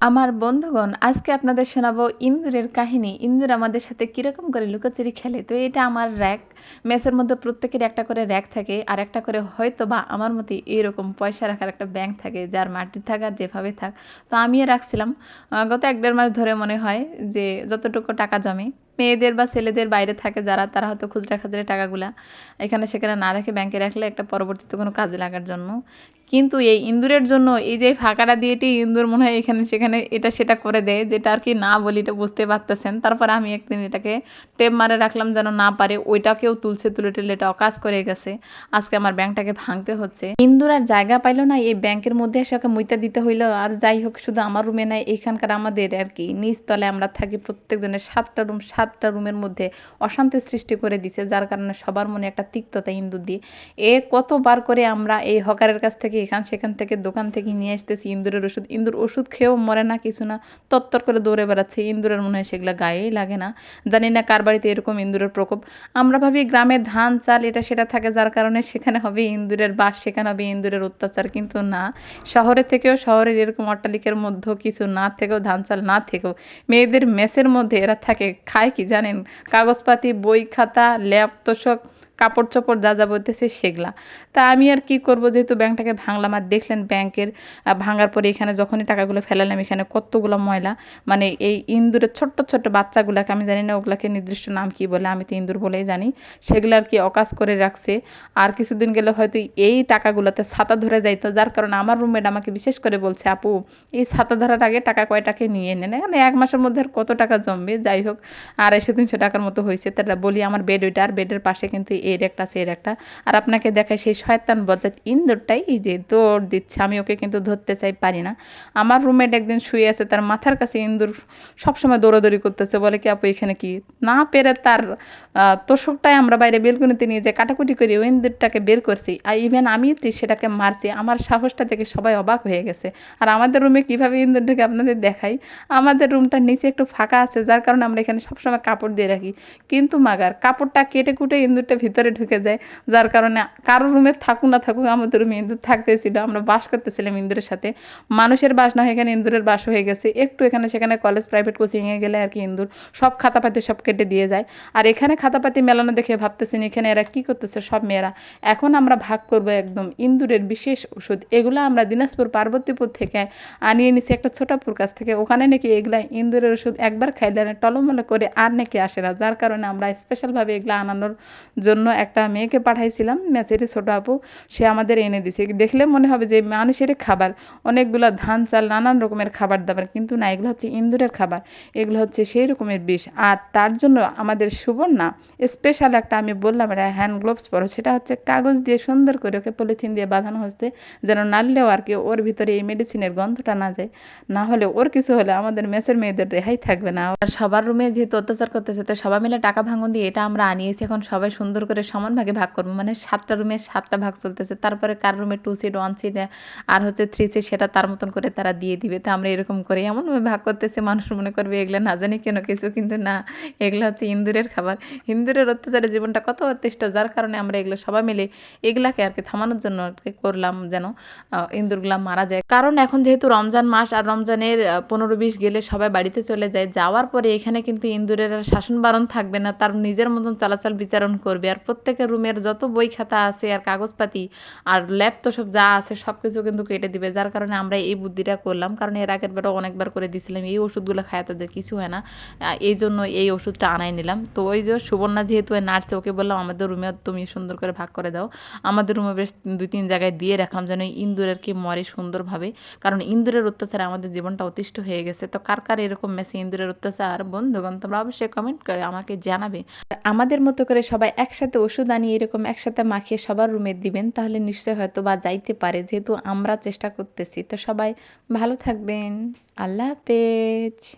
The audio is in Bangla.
আমার বন্ধুগণ, আজকে আপনাদের শোনাবো ইন্দুরের কাহিনী। ইন্দুর আমাদের সাথে কীরকম করে লুকোচুরি খেলে? তো এটা আমার র্যাক। মেসের মধ্যে প্রত্যেকের একটা করে র্যাক থাকে, আর একটা করে হয়তো বা আমার মতে এরকম পয়সা রাখার একটা ব্যাংক থাকে, যার মাটি থাক আর যেভাবে থাক। তো আমিও রাখছিলাম। গত এক দেড় মাস ধরে মনে হয় যে, যতটুকু টাকা জমে, মেয়েদের বা ছেলেদের বাইরে থাকে যারা, তারা হয়তো খুচরা খাজরা টাকাগুলা এখানে সেখানে না রেখে ব্যাংকে রাখলে একটা পরবর্তীতে কোনো কাজে লাগার জন্য। কিন্তু এই ইন্দুরের জন্য এই যে ফাঁকাটা দিয়েটি ইন্দুর মনে হয় এখানে সেখানে এটা সেটা করে দেয়, যেটা আর কি না বলি এটা বুঝতে পারতেছেন। তারপর আমি একদিন এটাকে টেপ মারে রাখলাম যেন না পারে, ওইটাকেও তুলছে তুলে তুলে এটা অকাজ করে গেছে। আজকে আমার ব্যাংকটাকে ভাঙতে হচ্ছে। ইন্দুর আর জায়গা পাইলো না, এই ব্যাংকের মধ্যে এসে ওকে মুইতা দিতে হইল। আর যাই হোক, শুধু আমার রুমে নাই, এখানকার আমাদের আর কি। নিচতলায় আমরা থাকি প্রত্যেকজনের সাতটা রুম, সাতটা রুমের মধ্যে অশান্তি সৃষ্টি করে দিছে, যার কারণে সবার মনে একটা তিক্ততা ইন্দুর দিয়ে। এ কতবার করে আমরা এই হকারের কাছ থেকে এখান সেখান থেকে, দোকান থেকে নিয়ে আসতেছি। ইন্দুরের ওষুধ, ইন্দুর ওষুধ খেয়েও মরে না কিছু না। তত্তর করে দৌড়ে বেড়াচ্ছে। ইন্দুরের মনে হয় সেগুলো গায়েই লাগে না। জানি না কার বাড়িতে এরকম ইন্দুরের প্রকোপ। আমরা ভাবি গ্রামে ধান, চাল এটা সেটা থাকে, যার কারণে সেখানে হবে ইন্দুরের বাস, সেখানে হবে ইন্দুরের অত্যাচার। কিন্তু না, শহরে থেকেও শহরের এরকম অট্টালিকার মধ্যেও কিছু না থেকেও, ধান, চাল না থেকেও মেয়েদের মেসের মধ্যে এরা থাকে। খায় কি জানেন? কাগজপাতি, বই খাতা ল্যাপ তোষক কাপড় চোপড় যা যা বলতেছে সেগুলা। তা আমি আর কি করব? যেহেতু ব্যাংকটাকে ভাঙলাম আর দেখলেন ব্যাংকের ভাঙার পরে এখানে যখনই টাকাগুলো ফেলালাম, এখানে কতগুলো ময়লা। মানে এই ইন্দুরের ছোট্ট ছোট্ট বাচ্চাগুলোকে, আমি জানি না ওগুলাকে নির্দিষ্ট নাম কি বলে, আমি তো ইন্দুর বলেই জানি। সেগুলো আর কি অকাজ করে রাখছে। আর কিছুদিন গেলে হয়তো এই টাকাগুলোতে ছাতা ধরে যাইতো। যার কারণে আমার রুমমেট আমাকে বিশেষ করে বলছে, আপু, এই ছাতা ধরার আগে টাকা কয়টাকে নিয়ে নেন মানে এক মাসের মধ্যে কত টাকা জমবে? যাই হোক, আড়াইশো, তিনশো টাকার মতো হয়েছে তারা বলি, আমার বেড ওইটা আর বেডের পাশে কিন্তু এর একটা আছে এর একটা। আর আপনাকে দেখায় সেই শয়তান বজাত ইন্দুরটাই এই যে দৌড় দিচ্ছে। আমি ওকে কিন্তু ধরতে চাই, পারি না। আমার রুমমেট একদিন শুয়ে আছে, তার মাথার কাছে ইন্দুর সবসময় দৌড়াদৌড়ি করতেছে। বলে কি, আপু, এখানে কি? না পেরে তার তোষকটাই আমরা বাইরে বেলকুনিতে নিয়ে যে কাটাকুটি করি ওই ইন্দুরটাকে বের করছি। আর ইভেন আমি সেটাকে মারছি। আমার সাহসটা দেখে সবাই অবাক হয়ে গেছে। আর আমাদের রুমে কীভাবে ইন্দুর ঢুকে আপনাদের দেখাই? আমাদের রুমটার নিচে একটু ফাঁকা আছে, যার কারণে আমরা এখানে সবসময় কাপড় দিয়ে রাখি। কিন্তু মাগার, কাপড়টা কেটে কুটে ইন্দুরটা ভিতরে ঢুকে যায়, যার কারণে কারও রুমে থাকুক না থাকুক আমাদের রুমে ইন্দুর থাকতেছিল, আমরা বাস করতেছিলাম ইন্দুরের সাথে। মানুষের বাস না হয় এখানে ইন্দুরের বাস হয়ে গেছে, একটু এখানে সেখানে কলেজ প্রাইভেট কোচিংয়ে গেলে আর কি ইন্দুর সব খাতাপাতি সব কেটে দিয়ে যায়। আর এখানে খাতাপাতি মেলানো দেখে ভাবতেছেন, এখানে এরা কি করতেছে সব মেয়েরা। এখন আমরা ভাগ করব একদম ইন্দুরের বিশেষ ওষুধ, এগুলো আমরা দিনাজপুর পার্বতীপুর থেকে আনিয়ে নিছি একটা ছোটাপুর কাছ থেকে। ওখানে নাকি এগুলা ইন্দুরের ওষুধ একবার খাইলে টলমলে করে আর নাকি আসে না, যার কারণে আমরা স্পেশালভাবে এগুলো আনানোর জন্য একটা মেয়েকে পাঠাইছিলাম। ম্যাচেরই ছোটো আপু, সে আমাদের এনে দিছে। দেখলে মনে হবে যে মানুষের খাবার। অনেকগুলো ধান চাল, নানান রকমের খাবার দাবার। কিন্তু না, এগুলো হচ্ছে ইন্দুরের খাবার। এগুলো হচ্ছে সেই রকমের বিষ। আর তার জন্য আমাদের সুবর্ণা স্পেশাল একটা আমি বললাম, এটা হ্যান্ড গ্লোভস পরো। সেটা হচ্ছে কাগজ দিয়ে সুন্দর করে ওকে পলিথিন দিয়ে বাঁধানো হচ্ছে, যেন নাড়লেও আর কি ওর ভিতরে এই মেডিসিনের গন্ধটা না যায়। না হলে ওর কিছু হলে আমাদের মেসের মেয়েদের রেহাই থাকবে না। আর সবার রুমে যেহেতু অত্যাচার করতেছে, তো সবাই মিলে টাকা ভাঙন দিয়ে এটা আমরা আনিয়েছি। এখন সবাই সুন্দর করে সমান ভাগে ভাগ করব। মানে সাতটা রুমে সাতটা ভাগ চলতেছে। তারপরে কার রুমে টু সিট ওয়ান সিট আর হচ্ছে থ্রি সিট সেটা তার মতন করে তারা দিয়ে দিবে। তো আমরা এরকম করে এমনভাবে ভাগ করতেছে, মানুষ মনে করবে এগুলো না জানি কেন কিছু, কিন্তু না, এগুলো হচ্ছে ইন্দুরের খাবার। ইন্দুরের অত্যাচারে জীবনটা কত অতিষ্ঠ, যার কারণে আমরা এগুলো সবাই মিলে এগুলাকে আর কি থামানোর জন্য আর কি করলাম যেন ইন্দুরগুলা মারা যায়। কারণ এখন যেহেতু রমজান মাস, আর রমজানের পনেরো বিশ গেলে সবাই বাড়িতে চলে যায়, যাওয়ার পরে এখানে কিন্তু ইন্দুরের আর শাসন বারণ থাকবে না, তার নিজের মতন চলাচল বিচারণ করবে। আর প্রত্যেকের রুমের যত বই খাতা আছে আর কাগজপাতি আর ল্যাপ তো সব যা আছে, সব কিছু কিন্তু কেটে দিবে। যার কারণে আমরা এই বুদ্ধিটা করলাম। কারণ এর আগের বারও অনেকবার করে দিয়েছিলাম এই ওষুধগুলো খায় তাদের কিছু হয় না। এই জন্য এই ওষুধটা আনাই নিলাম। তো ওই যে সুবর্ণা যেহেতু নার্সে, ওকে বললাম, আমাদের রুমে তুমি সুন্দর করে ভাগ করে দাও। আমাদের রুমে বেশ দুই তিন জায়গায় দিয়ে রাখলাম যেন এই ইন্দুরের কি মরে সুন্দরভাবে। কারণ ইন্দুরের অত্যাচারে আমাদের জীবনটা অতিষ্ঠ হয়ে গেছে। তো কার কার এরকম মেসে ইন্দুরের অত্যাচার? বন্ধুগণ, তোমরা অবশ্যই কমেন্ট করে আমাকে জানাবে। আমাদের মতো করে সবাই একসাথে ওষুধ আনিয়ে এরকম একসাথে মাখিয়ে সবার রুমে দিবেন, তাহলে নিশ্চয় হয়তো বা যাইতে পারে, যেহেতু আমরা চেষ্টা করতেছি। তো সবাই ভালো থাকবেন। আল্লাহ হাফেজ।